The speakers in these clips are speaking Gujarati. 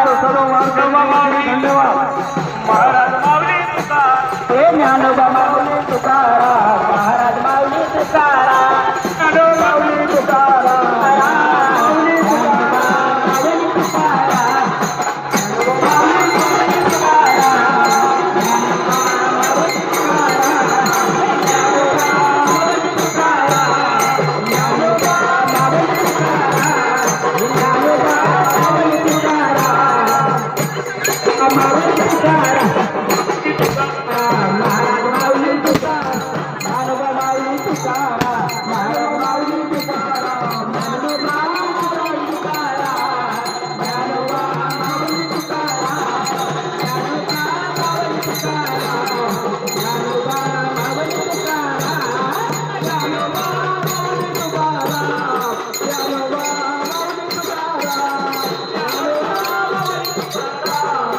ધન્યવાદ મહારાજ માવલી જ્ઞાન બાબા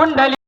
कुंडली